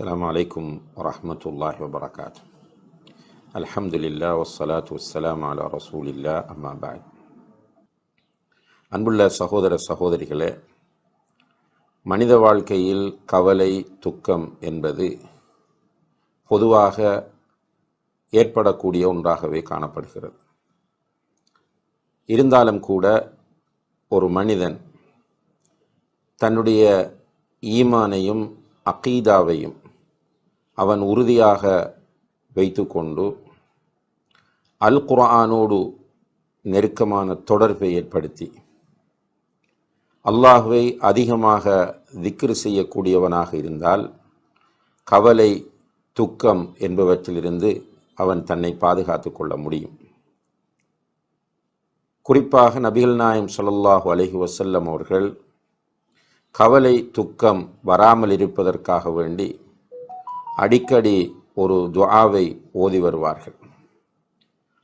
السلام عليكم ورحمة الله وبركاته الحمد لله والصلاة والسلام على رسول الله أما بعد அன்புள்ள சகோதர சகோதரிகளே மனித வாழ்க்கையில் கவலை துக்கம் என்பது பொதுவாக ஏற்படக்கூடிய ஒன்றாகவே காணப்படுகிறது இருந்தாலும் கூட ஒரு மனிதன் தன்னுடைய ஈமானையும் அகீதாவையும் அவன் உறுதியாக வைத்துக்கொண்டு அல் குர்ஆனோடு நெருக்கமான தொடர்பை ஏற்படுத்தி அல்லாஹுவை அதிகமாக திக்ரு செய்யக்கூடியவனாக இருந்தால் கவலை துக்கம் என்பவற்றிலிருந்து அவன் தன்னை பாதுகாத்து கொள்ள முடியும். குறிப்பாக நபிகள் நாயம் சொல்லல்லாஹு அலஹி வசல்லம் அவர்கள் கவலை துக்கம் வராமல் இருப்பதற்காக வேண்டி அடிக்கடி ஒரு துஆவை ஓதி வருவார்கள்.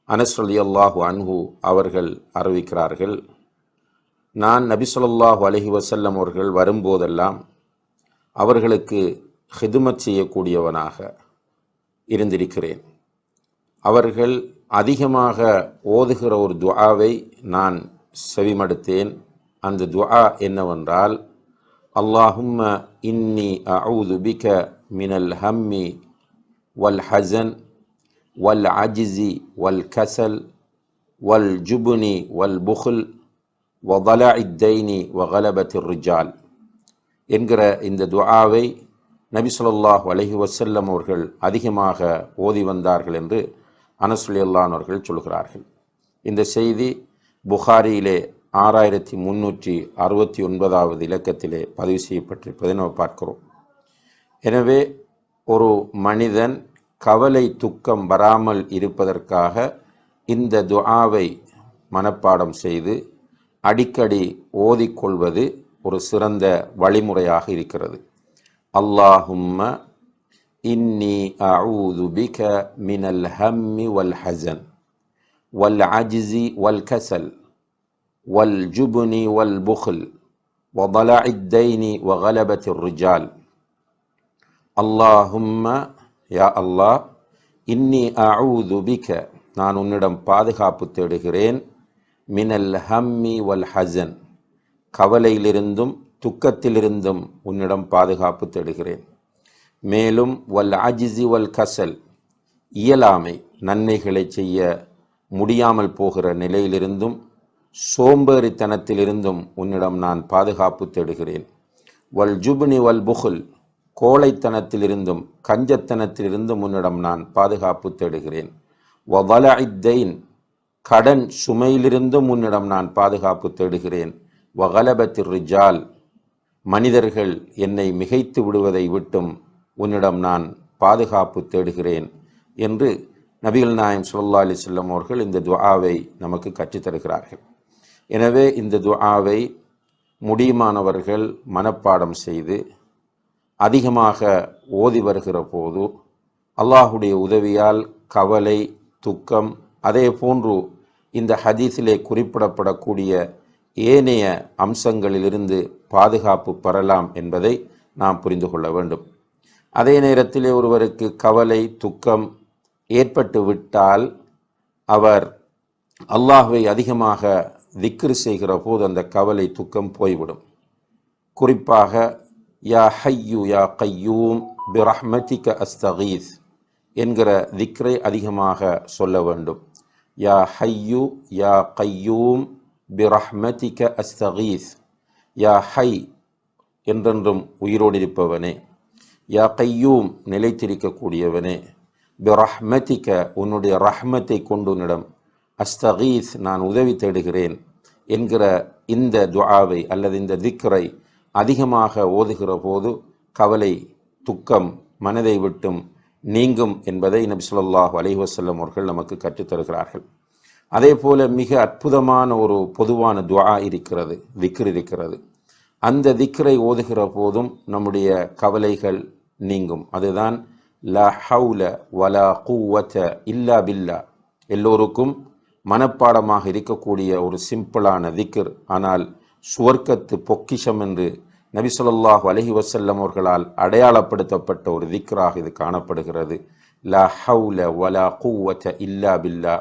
அனஸ் ரலியல்லாஹு அன்ஹு அவர்கள் அறிவிக்கிறார்கள் நான் நபி ஸல்லல்லாஹு அலைஹி அவர்கள் வரும்போதெல்லாம் அவர்களுக்கு ஹிதுமத் செய்யக்கூடியவனாக இருந்திருக்கிறேன். அவர்கள் அதிகமாக ஓதுகிற ஒரு துஆவை நான் செவிமடுத்தேன். அந்த துஆ என்னவென்றால் அல்லாஹும்ம இன்னி அஊது பிக மினல் ஹம்மி வல் ஹசன் வல் والجبن வல் கசல் வல் ஜுபுனி வல் புகுல் இத்தைனி என்கிற இந்த துஆவை நபி சொல்லாஹ் அலஹி வசல்லம் அவர்கள் அதிகமாக ஓதி வந்தார்கள் என்று அனசுலியல்லான் அவர்கள் சொல்கிறார்கள். இந்த செய்தி புகாரியிலே ஆறாயிரத்தி முன்னூற்றி அறுபத்தி ஒன்பதாவது இலக்கத்திலே பதிவு செய்யப்பட்டிருப்பதை நாம் பார்க்கிறோம். எனவே ஒரு மனிதன் கவலை துக்கம் வராமல் இருப்பதற்காக இந்த துஆவை மனப்பாடம் செய்து அடிக்கடி ஓதிக்கொள்வது ஒரு சிறந்த வழிமுறையாக இருக்கிறது. அல்லாஹும்ம இன்னி அஊது பிக மினல் ஹம்மி வல் ஹசன் வல் அஜிசி வல் கசல் வல் ஜுபுனி வல் புஹல் وضلع الدين وغلبة الرجال அல்லாஹும்ம யா அல்லாஹ் இன்னி அவுதுபிக நான் உன்னிடம் பாதுகாப்பு தேடுகிறேன். மினல் ஹம்மி வல் ஹசன் கவலையிலிருந்தும் துக்கத்திலிருந்தும் உன்னிடம் பாதுகாப்பு தேடுகிறேன். மேலும் வல் அஜிசி வல் கசல் இயலாமை நன்மைகளை செய்ய முடியாமல் போகிற நிலையிலிருந்தும் சோம்பேறித்தனத்திலிருந்தும் உன்னிடம் நான் பாதுகாப்பு தேடுகிறேன். வல் ஜுபினி வல் புகுல் கோழைத்தனத்திலிருந்தும் கஞ்சத்தனத்திலிருந்தும் உன்னிடம் நான் பாதுகாப்பு தேடுகிறேன். வவலஐத்தைன் கடன் சுமையிலிருந்தும் உன்னிடம் நான் பாதுகாப்பு தேடுகிறேன். வகலபத்திர் ரிஜால் மனிதர்கள் என்னை மிகைத்து விடுவதை விட்டும் உன்னிடம் நான் பாதுகாப்பு தேடுகிறேன் என்று நபிகள் நாயம் சுல்லா அலி செல்லம் அவர்கள் இந்த துஆவை நமக்கு கற்றுத்தருகிறார்கள் எனவே இந்த துஆவை முடியுமானவர்கள் மனப்பாடம் செய்து அதிகமாக ஓதி வருகிற போது அல்லாஹுடைய உதவியால் கவலை துக்கம் அதே போன்று இந்த ஹதீஸிலே குறிப்பிடப்படக்கூடிய ஏனைய அம்சங்களிலிருந்து பாதுகாப்பு பெறலாம் என்பதை நாம் புரிந்து கொள்ள வேண்டும். அதே நேரத்திலே ஒருவருக்கு கவலை துக்கம் ஏற்பட்டு விட்டால் அவர் அல்லாஹுவை அதிகமாக திக்ரு செய்கிற போது அந்த கவலை துக்கம் போய்விடும். குறிப்பாக யா ஹையு யா கையூம் பிரஹ்மதிக அஸ்தகீஸ் என்கிற திக்ரை அதிகமாக சொல்ல வேண்டும். யா ஹையு யா கையூம் பிரஹ்மதிக அஸ்தகீஸ். யா ஹை என்றென்றும் உயிரோடு இருப்பவனே. யா கையூம் நிலைத்திருக்கக்கூடியவனே. பிரஹ்மதிக்க உன்னுடைய ரஹ்மத்தை கொண்டு உன்னிடம் அஸ்தகீஸ் நான் உதவி தேடுகிறேன் என்கிற இந்த துஆவை அல்லது இந்த திக்ரை அதிகமாக ஓதுகிற போது கவலை துக்கம் மனதை விட்டும் நீங்கும் என்பதை நபி சொல்லாஹ் அலைவசல்லம் அவர்கள் நமக்கு கற்றுத்தருகிறார்கள் அதே போல மிக அற்புதமான ஒரு பொதுவான துவா இருக்கிறது திக்ர் இருக்கிறது. அந்த திக்ரை ஓதுகிற போதும் நம்முடைய கவலைகள் நீங்கும். அதுதான் ல ஹவுல வலா கூவத்த இல்லா பில்லா. எல்லோருக்கும் மனப்பாடமாக இருக்கக்கூடிய ஒரு சிம்பிளான திக்ர். ஆனால் சுவர்க்கத்து பொக்கிஷம் என்று நபி சொல்லாஹு அலஹி வசல்லம் அவர்களால் அடையாளப்படுத்தப்பட்ட ஒரு திக்ராக இது காணப்படுகிறது. லா ஹவுல வலா கூவத்த இல்லா பில்லா.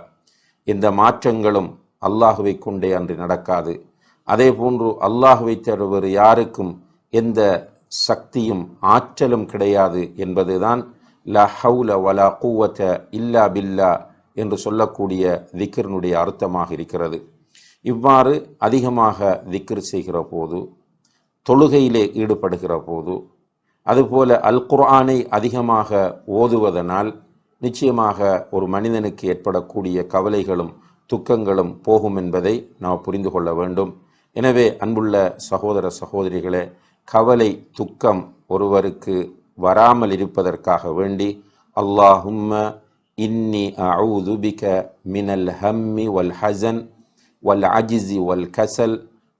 இந்த மாற்றங்களும் அல்லாஹுவை கொண்டே அன்று நடக்காது. அதே போன்று அல்லாஹுவை தருவர் யாருக்கும் எந்த சக்தியும் ஆற்றலும் கிடையாது என்பதுதான் ல ஹவுல வலா கூவத்த இல்லா பில்லா என்று சொல்லக்கூடிய திக்ரனுடைய அர்த்தமாக இருக்கிறது. இவ்வாறு அதிகமாக திக்ர் செய்கிற போது தொழுகையிலே ஈடுபடுகிற போது அதுபோல அல் குர்ஆனை அதிகமாக ஓதுவதனால் நிச்சயமாக ஒரு மனிதனுக்கு ஏற்படக்கூடிய கவலைகளும் துக்கங்களும் போகும் என்பதை நாம் புரிந்து கொள்ள வேண்டும். எனவே அன்புள்ள சகோதர சகோதரிகளே கவலை துக்கம் ஒருவருக்கு வராமல் இருப்பதற்காக வேண்டி அல்லாஹும்ம இன்னி அவுதுபிக மினல் ஹம்மி வல் ஹசன் வல் அஜிசி வல் கசல்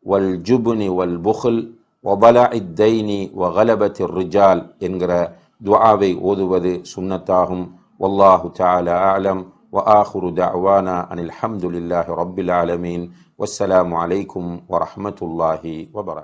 வல் ஜுபுனி வல் புகுல் வபலா இத்தைனி வகலபத் ரிஜால் என்கிற துவாவை ஓதுவது சுன்னத்தாகும் வல்லாஹு தாலா ஆலம் وآخر دعوانا أن الحمد لله رب العالمين والسلام عليكم ورحمة الله وبركاته